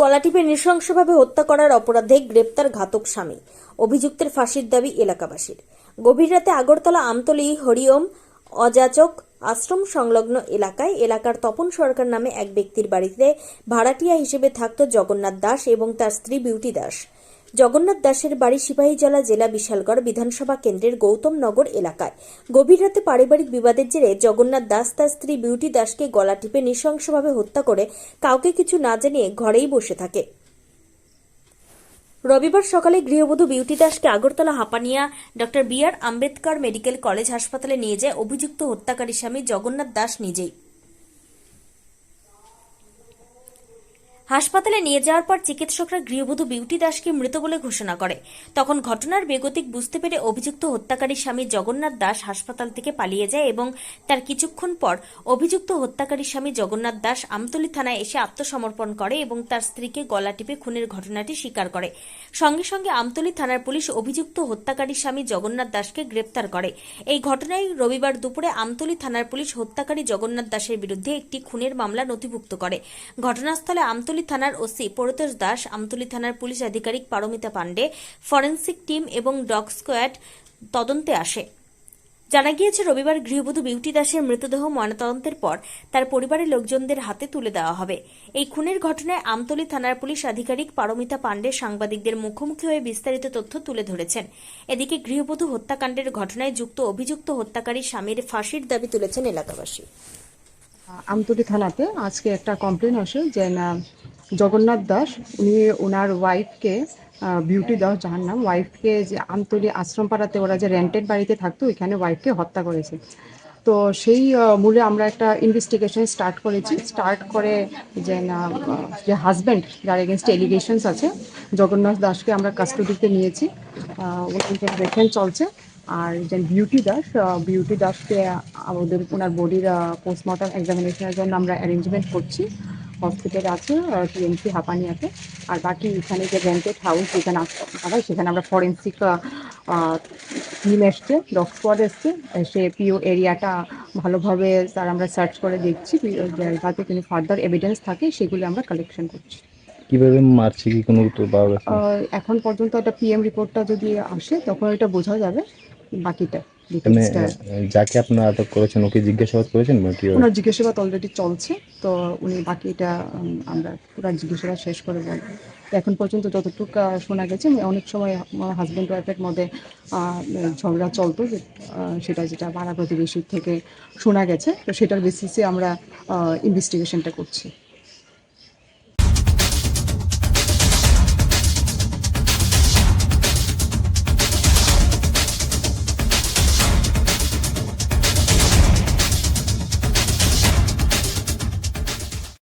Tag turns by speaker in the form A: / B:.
A: গলা টিপে নৃশংসভাবে হত্যা করার অপরাধে গ্রেপ্তার ঘাতক স্বামী। অভিযুক্তের ফাঁসির দাবি এলাকাবাসীর। গভীর রাতে আগরতলা আমতলি হরিওম অযাচক আশ্রম সংলগ্ন এলাকায় এলাকার তপন সরকার নামে এক ব্যক্তির বাড়িতে ভাড়াটিয়া হিসেবে থাকত জগন্নাথ দাস এবং তার স্ত্রী বিউটি দাস। জগন্নাথ দাসের বাড়ি সিপাহীজলা জেলা বিশালগড় বিধানসভা কেন্দ্রের গৌতমনগর এলাকায়। গভীর রাতে পারিবারিক বিবাদের জেরে জগন্নাথ দাস তার স্ত্রী বিউটি দাসকে গলা টিপে নৃশংসভাবে হত্যা করে কাউকে কিছু না জানিয়ে ঘরেই বসে থাকে। রবিবার সকালে গৃহবধূ বিউটি দাসকে Agartala Hapania doctor B R Ambedkar medical college হাসপাতালে নিয়ে যায় অভিযুক্ত হত্যাকারী স্বামী জগন্নাথ দাস নিজেই। হাসপাতালে নিয়ে যাওয়ার পর চিকিৎসকরা গৃহবধূ বিউটি দাসকে মৃত বলে ঘোষণা করে। তখন ঘটনার বেগতিক বুঝতে পেরে অভিযুক্ত হত্যাকারী স্বামী জগন্নাথ দাস হাসপাতাল থেকে পালিয়ে যায় এবং তার কিছুক্ষণ পর অভিযুক্ত হত্যাকারী স্বামী জগন্নাথ দাস আমতলি থানায় এসে আত্মসমর্পণ করে এবং তার স্ত্রীকে গলা টিপে খুনের ঘটনাটি স্বীকার করে। সঙ্গে সঙ্গে আমতলি থানার পুলিশ অভিযুক্ত হত্যাকারী স্বামী জগন্নাথ দাসকে গ্রেপ্তার করে। এই ঘটনায় রবিবার দুপুরে আমতলি থানার পুলিশ হত্যাকারী জগন্নাথ দাসের বিরুদ্ধে একটি খুনের মামলা নথিভুক্ত করে। ঘটনাস্থলে আমতলী থানার ওসি পরতোষ দাস, আমতলী থানার পুলিশ আধিকারিক পারমিতা পাণ্ডে, ফরেন্সিক টিম এবং ডগ স্কোয়াড তদন্তে আসে। জানা গিয়েছে, রবিবার গৃহবধূ বিউটি দাসের মৃতদেহ ময়নাতদন্তের পর তার পরিবারের লোকজনদের হাতে তুলে দেওয়া হবে। এই খুনের ঘটনায় আমতলী থানার পুলিশ আধিকারিক পারমিতা পাণ্ডে সাংবাদিকদের মুখোমুখি হয়ে বিস্তারিত তথ্য তুলে ধরেছেন। এদিকে গৃহবধূ হত্যাকাণ্ডের ঘটনায় যুক্ত অভিযুক্ত হত্যাকারী স্বামীর ফাঁসির দাবি তুলেছেন এলাকাবাসী।
B: আমতলী থানাতে আজকে একটা কমপ্লেন আসে যে না জগন্নাথ দাস, উনি ওনার ওয়াইফকে বিউটি দাস যার নাম ওয়াইফকে যে আমতলী আশ্রমপাড়াতে ওরা যে রেন্টেড বাড়িতে থাকতো, ওইখানে ওয়াইফকে হত্যা করেছে। তো সেই মূলে আমরা একটা ইনভেস্টিগেশন স্টার্ট করেছি। স্টার্ট করে যে, না যে হাজব্যান্ড যার এগেনস্ট এলিগেশনস আছে, জগন্নাথ দাসকে আমরা কাস্টডিতে নিয়েছি। ইনভেস্টিগেশন চলছে। আর যে বিউটি দাস বিউটি দাসকে আমাদের ওনার বডির পোস্টমর্টম এক্সামিনেশনের জন্য আমরা অ্যারেঞ্জমেন্ট করছি। হসপিটাল আছে টিএমসি হাপানিয়াতে আর বাকি এখানে যে রেন্টেড হাউস যেখানে হয় সেখানে আমরা ফরেন্সিক টিম এসছে ডগ স্কোয়াড এসছে। সে পিও এরিয়াটা ভালোভাবে তার আমরা সার্চ করে দেখছি যাতে কোনো ফার্দার এভিডেন্স থাকে সেগুলো আমরা কালেকশন করছি।
C: কীভাবে মারছে কি কোনো উত্তর পাওয়া
B: এখন পর্যন্ত একটা পিএম রিপোর্টটা যদি আসে তখন এটা বোঝা যাবে বাকিটা।
C: মানে যাকে আপনারা আটক করেছেন ওকে জিজ্ঞাসাবাদ করেছেন
B: ওনার জিজ্ঞাসাবাদ অলরেডি চলছে তো উনি বাকিটা উম, আমরা পুরো জিজ্ঞাসাবাদ শেষ করে বলব। তো এখন পর্যন্ত যতটুকু শোনা গেছে অনেক সময় হাজব্যান্ড ওয়াইফের মধ্যে ঝগড়া চলতো সেটা যেটা পাড়া প্রতিবেশীর থেকে শোনা গেছে তো সেটার বেসিসে আমরা ইনভেস্টিগেশনটা করছি।